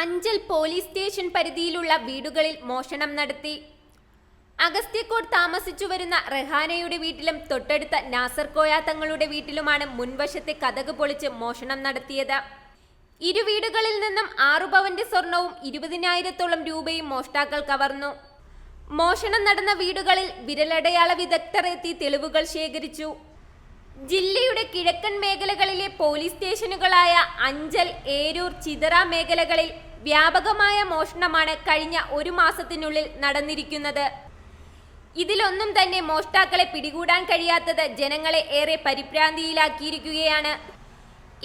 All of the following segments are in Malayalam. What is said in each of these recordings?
അഞ്ചൽ പോലീസ് സ്റ്റേഷൻ പരിധിയിലുള്ള വീടുകളിൽ മോഷണം നടത്തി. അഗസ്ത്യക്കോട് താമസിച്ചു വരുന്ന റെഹാനയുടെ വീട്ടിലും തൊട്ടടുത്ത നാസർ കോയ തങ്ങളുടെ വീട്ടിലുമാണ് മുൻവശത്തെ കഥക് പൊളിച്ച് മോഷണം നടത്തിയത്. ഇരു വീടുകളിൽ നിന്നും ആറു പവന്റെ സ്വർണവും ഇരുപതിനായിരത്തോളം രൂപയും മോഷ്ടാക്കൾ കവർന്നു. മോഷണം നടന്ന വീടുകളിൽ വിരലടയാള വിദഗ്ധർ എത്തി തെളിവുകൾ ശേഖരിച്ചു. ജില്ലയുടെ കിഴക്കൻ മേഖലകളിലെ പോലീസ് സ്റ്റേഷനുകളായ അഞ്ചൽ ഏരൂർ ചിതറ മേഖലകളിൽ വ്യാപകമായ മോഷണമാണ് കഴിഞ്ഞ ഒരു മാസത്തിനുള്ളിൽ നടന്നിരിക്കുന്നത്. ഇതിലൊന്നും തന്നെ മോഷ്ടാക്കളെ പിടികൂടാൻ കഴിയാത്തത് ജനങ്ങളെ ഏറെ പരിഭ്രാന്തിയിലാക്കിയിരിക്കുകയാണ്.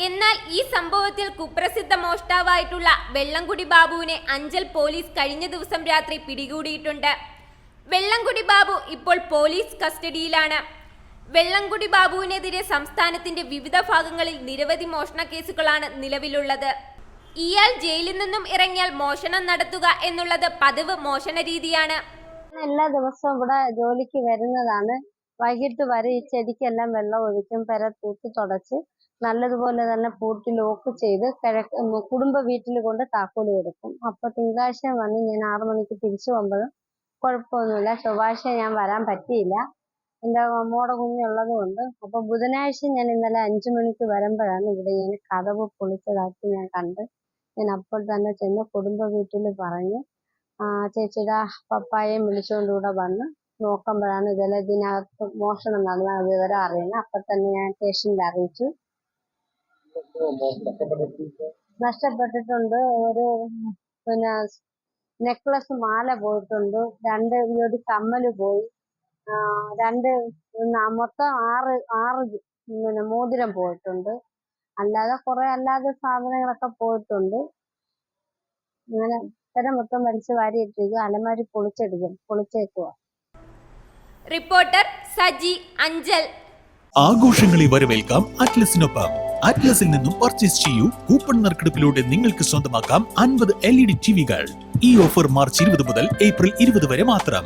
എന്നാൽ ഈ സംഭവത്തിൽ കുപ്രസിദ്ധ മോഷ്ടാവായിട്ടുള്ള വെള്ളംകുടി ബാബുവിനെ അഞ്ചൽ പോലീസ് കഴിഞ്ഞ ദിവസം രാത്രി പിടികൂടിയിട്ടുണ്ട്. വെള്ളംകുടി ബാബു ഇപ്പോൾ പോലീസ് കസ്റ്റഡിയിലാണ്. വെള്ളംകുടി ബാബുവിനെതിരെ സംസ്ഥാനത്തിന്റെ വിവിധ ഭാഗങ്ങളിൽ നിരവധി മോഷണ കേസുകളാണ് നിലവിലുള്ളത്. ഇയാൾ ജയിലിൽ നിന്നും ഇറങ്ങിയാൽ മോഷണം നടത്തുക എന്നുള്ളത് പതിവ് മോഷണ രീതിയാണ്. എല്ലാ ദിവസവും ഇവിടെ ജോലിക്ക് വരുന്നതാണ്. വൈകിട്ട് വരെ ഈ ചെടിക്കെല്ലാം വെള്ളം ഒഴിക്കും പെര തൂത്ത് തുടച്ച് നല്ലതുപോലെ തന്നെ പൂട്ടി ലോക്ക് ചെയ്ത് കിഴക്ക് കുടുംബ വീട്ടിൽ കൊണ്ട് താക്കോൽ കൊടുക്കും. അപ്പൊ തിങ്കളാഴ്ച വന്ന് ഞാൻ ആറു മണിക്ക് തിരിച്ചു പോകുമ്പോഴും കുഴപ്പമൊന്നുമില്ല. ചൊവ്വാഴ്ച ഞാൻ വരാൻ പറ്റിയില്ല. എന്റെ മോടെ കുഞ്ഞുള്ളത് കൊണ്ട് അപ്പൊ ബുധനാഴ്ച ഞാൻ ഇന്നലെ അഞ്ചു മണിക്ക് വരുമ്പോഴാണ് ഇവിടെ ഞാൻ കതവ് പൊളിച്ചതായിട്ട് ഞാൻ കണ്ട് ഞാൻ അപ്പോൾ തന്നെ ചെന്ന് കുടുംബ വീട്ടിൽ പറഞ്ഞു ചേച്ചിയുടെ പപ്പായെ വിളിച്ചുകൊണ്ട് വന്ന് നോക്കുമ്പോഴാണ് ഇതെല്ലാം ഇതിനകത്ത് മോഷണം നടന്ന വിവരം അറിയുന്നത്. അപ്പൊ തന്നെ ഞാൻ സ്റ്റേഷനിൽ അറിയിച്ചു. നഷ്ടപ്പെട്ടിട്ടുണ്ട്. ഒരു പിന്നെ നെക്ലസ് മാല പോയിട്ടുണ്ട്. രണ്ട് ഒരു കമ്മൽ പോയി. രണ്ട് മൊത്തം ആറ് ആറ് പിന്നെ മോതിരം പോയിട്ടുണ്ട്. അല്ലാതെ കുറെ അല്ലാതെ സാധനങ്ങളൊക്കെ പോയിട്ടുണ്ട്. അങ്ങനെ ഇത്തരം മൊത്തം വലിച്ചു വാരി ഇട്ടിരിക്കുക അലമാരി പൊളിച്ചെടുക്കും പൊളിച്ചേക്കുക റിപ്പോർട്ടർ സജി അഞ്ചൽ. ആഘോഷങ്ങളെ വരവേൽക്കാം അറ്റ്ലസിനൊപ്പം. അറ്റ്ലസിൽ നിന്നും പർച്ചേസ് ചെയ്യൂ. കൂപ്പൺ നറുക്കെടുപ്പിലൂടെ നിങ്ങൾക്ക് സ്വന്തമാക്കാം അൻപത് എൽ ഇ ഡി ടിവികൾ ഈ ഓഫർ മാർച്ച് ഇരുപത് മുതൽ ഏപ്രിൽ ഇരുപത് വരെ മാത്രം.